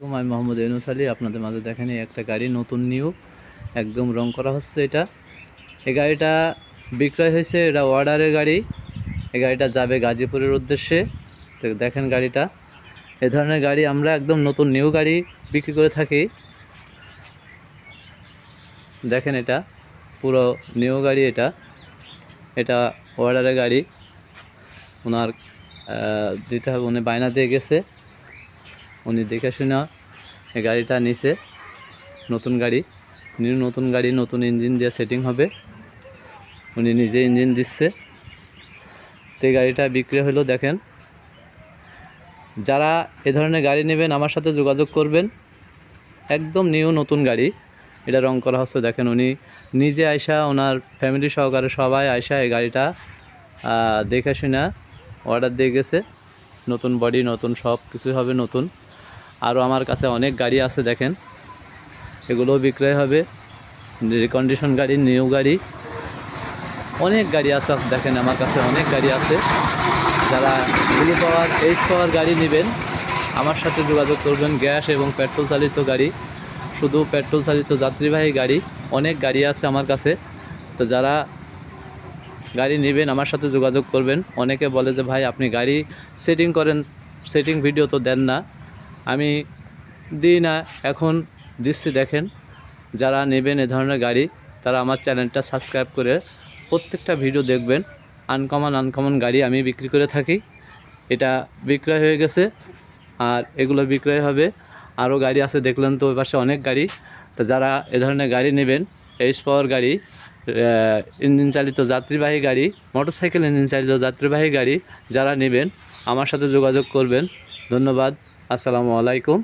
আমি মোহাম্মদ ইউনুস আলী। আপনাদের মাঝে দেখেন একটা গাড়ি, নতুন, নিউ। একদম রং করা হচ্ছে এটা। এই গাড়িটা বিক্রয় হয়েছে, এটা অর্ডারের গাড়ি। এই গাড়িটা যাবে গাজীপুরের উদ্দেশ্যে। তো দেখেন গাড়িটা। এ ধরনের গাড়ি আমরা একদম নতুন, নিউ গাড়ি বিক্রি করে থাকি। দেখেন এটা, পুরো নিউ গাড়ি এটা। এটা অর্ডারের গাড়ি। ওনার দিতে হবে, উনি বায়না দিয়ে গেছে। উনি দেখে শুনে এই গাড়িটা নিছে। নতুন গাড়ি। নিউ নতুন গাড়ি, নতুন ইঞ্জিন দিয়ে সেটিং হবে। উনি নিজে ইঞ্জিন দিচ্ছে। তো এই গাড়িটা বিক্রি হলো, দেখেন। যারা এ ধরনের গাড়ি নেবেন, আমার সাথে যোগাযোগ করবেন। একদম নিউ নতুন গাড়ি। এটা রং করা হচ্ছে, দেখেন। উনি নিজে আয়সা ওনার ফ্যামিলি সহকারে সবাই আয়সা এই গাড়িটা দেখে শুনে অর্ডার দিয়ে গেছে। নতুন বডি নতুন সব কিছু হবে নতুন। আরও আমার কাছে অনেক গাড়ি আছে, দেখেন। এগুলোও বিক্রয় হবে। রিকন্ডিশন গাড়ি নিউ গাড়ি। অনেক গাড়ি আছে, দেখেন আমার কাছে অনেক গাড়ি আছে। যারা ব্লু পাওয়ার এইচ পাওয়ার গাড়ি নেবেন, আমার সাথে যোগাযোগ করবেন। গ্যাস এবং পেট্রোল চালিত গাড়ি, শুধু পেট্রোল চালিত যাত্রীবাহী গাড়ি, অনেক গাড়ি আছে আমার কাছে। তো যারা গাড়ি নেবেন, আমার সাথে যোগাযোগ করবেন। অনেকে বলে যে, ভাই, আপনি গাড়ি সেটিং করেন সেটিং ভিডিও তো দেন না। আমি দিই না। এখন দিচ্ছি দেখেন, যারা নেবেন এ ধরনের গাড়ি, তারা আমার চ্যানেলটা সাবস্ক্রাইব করে প্রত্যেকটা ভিডিও দেখবেন। আনকমন আনকমন গাড়ি আমি বিক্রি করে থাকি। এটা বিক্রয় হয়ে গেছে, আর এগুলো বিক্রয় হবে। আরও গাড়ি আছে, দেখলেন তো, ওই পাশে অনেক গাড়ি। তো যারা এ ধরনের গাড়ি নেবেন এইচ পাওয়ার গাড়ি ইঞ্জিন চালিত যাত্রীবাহী গাড়ি মোটরসাইকেল ইঞ্জিন চালিত যাত্রীবাহী গাড়ি, যারা নেবেন, আমার সাথে যোগাযোগ করবেন। ধন্যবাদ। আসসালামু আলাইকুম।